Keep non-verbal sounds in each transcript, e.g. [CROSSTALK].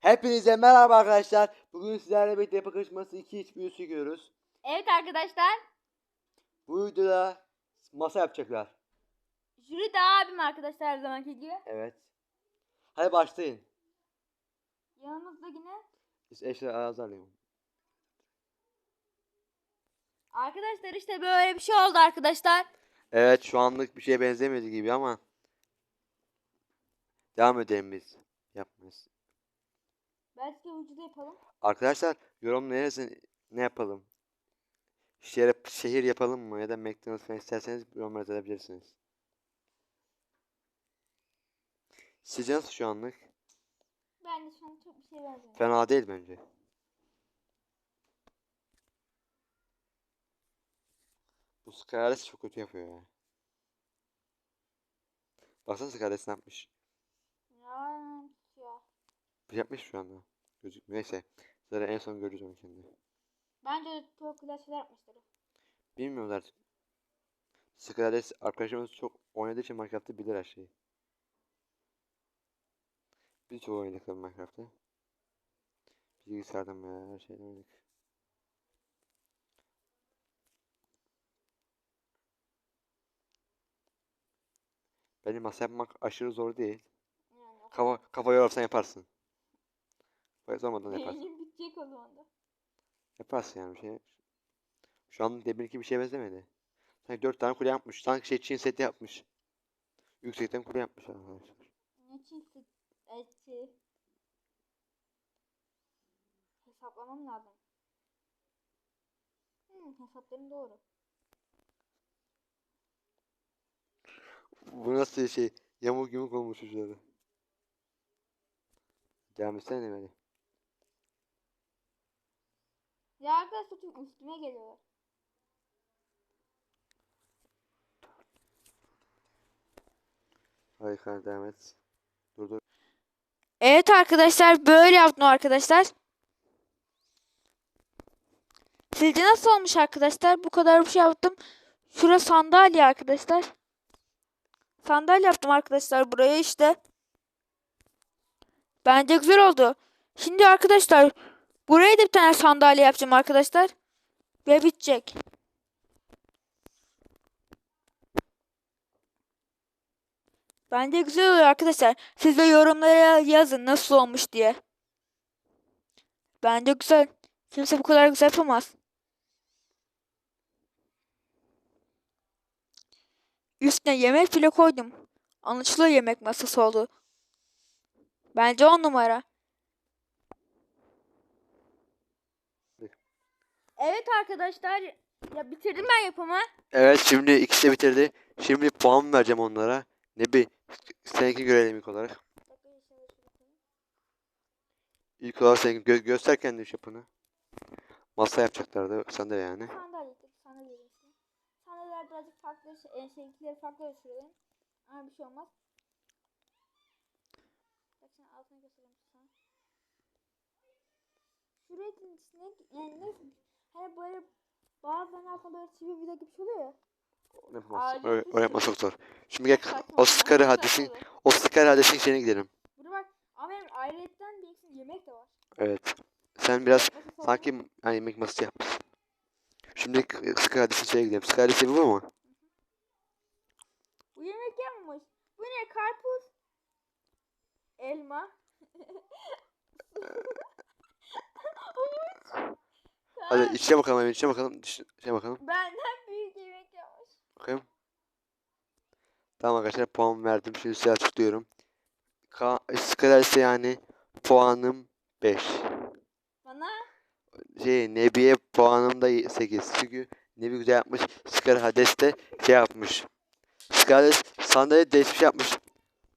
Hepinize merhaba arkadaşlar. Bugün sizlerle birlikte yapı karışması 2 iç büyüsü görüyoruz. Evet arkadaşlar. Bu videoda masa yapacaklar. Jüri de abim arkadaşlar her zamanki gibi. Evet. Hadi başlayın. Yanımızda yine. Biz eşler azarlayalım. Arkadaşlar işte böyle bir şey oldu arkadaşlar. Evet şu anlık bir şeye benzemedi gibi ama devam edelim biz. Yapmayız. Belki vücudu yapalım. Arkadaşlar yorum neresi ne yapalım? Şehir, şehir yapalım mı ya da McDonald's falan isterseniz yorumlar edebilirsiniz. Sizce nasıl şu anlık? Ben de şu an çok bir şey benzemiyor. Fena değil bence. Bu Scarlett çok kötü yapıyor ya. Baksana Scarlett ne yapmış. Ya, ya. Bir yapmış şu anda. Gözükmüyor. Neyse. Zaten en son görürüz onu kendi. Bence çok güzel şeyler yapmışlar. Bilmiyorlar. Scarlett arkadaşımız çok oynadığı için Minecraft'ı bilir her şeyi. Biz çok oynadık tabii Minecraft'ı. Bilgisayardan veya her şeyden oynadık. Bence masa yapmak aşırı zor değil. Yani Kafa, kafa yorarsan yaparsın. Kafa sormadan yaparsın. Beynim [LAUGHS] bitecek o zaman da. Yaparsın yani bir şey. Şu an deminki bir şey benzemedi. Sanki dört tane kule yapmış. Sanki şey Çin seti yapmış. Yüksekten kule yapmış arkadaşlar. Ne çizdi? Eti. Hesaplamam lazım. Hmm, hesaplarım doğru. Bu nasıl şey? Yamuk yumuk olmuş uçları. Devam etsene beni. Ya arkadaşlar çok üstüme geliyorlar. Harika devam et. Dur dur. Evet arkadaşlar böyle yaptım arkadaşlar. Sizce nasıl olmuş arkadaşlar? Bu kadar bir şey yaptım. Şura sandalye arkadaşlar. Sandalye yaptım arkadaşlar buraya işte. Bence güzel oldu. Şimdi arkadaşlar buraya da bir tane sandalye yapacağım arkadaşlar. Ve bitecek. Bence güzel oluyor arkadaşlar. Siz de yorumlara yazın nasıl olmuş diye. Bence güzel. Kimse bu kadar güzel yapamaz. Üstüne yemek bile koydum. Anlaşılıyor yemek masası oldu. Bence on numara. Evet arkadaşlar. Ya bitirdim ben yapımı. Evet şimdi ikisi de bitirdi. Şimdi puan vereceğim onlara. Ne bir seninki görelim ilk olarak. İlk olarak seninki gö göster kendi iş yapını. Masa yapacaklardı. Sen de yani. Sandalye, sandalye işte. Sandalyeler birazcık farklı, şey, şeyinkileri farklı ölçülerin. Ama bir şey olmaz. Bak şimdi altına göstereyim sana. Şuraya içine, yani ne, hani böyle bazen altında böyle çivi vida gibi bir şey oluyor ya. Onu öyle, öyle yapması çok zor. Şimdi gel Saçma o sapan Scar'ı şeyler hadisin, oluyor. o Scar hadisin içine gidelim. Burada bak ama benim ayrıyetten bir eksik yemek de var. Evet. Sen biraz sanki hani yemek masası yapmışsın. Şimdi Scar hadisin içine gidelim. Scar hadisi bu mu? Bu yemek yanmış. Bu ne? Karpuz. Elma. [LAUGHS] Hadi içine bakalım hemen içine bakalım. İç- İçine bakalım. Benden büyük yemek yapmış. Bakayım. Tamam arkadaşlar puan verdim. Şimdi size açıklıyorum. Ka Scar ise yani puanım 5. Bana Şey Nebi'ye puanım da 8. Çünkü Nebi güzel yapmış. Scar Hades de şey yapmış. Hades sandalye değişmiş yapmış.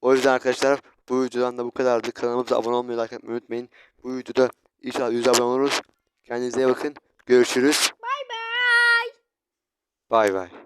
O yüzden arkadaşlar bu videodan da bu kadardı. Kanalımıza abone olmayı, like etmeyi unutmayın. Bu videoda inşallah 100 abone oluruz. Kendinize bakın. Görüşürüz. bay bay. Bay bay.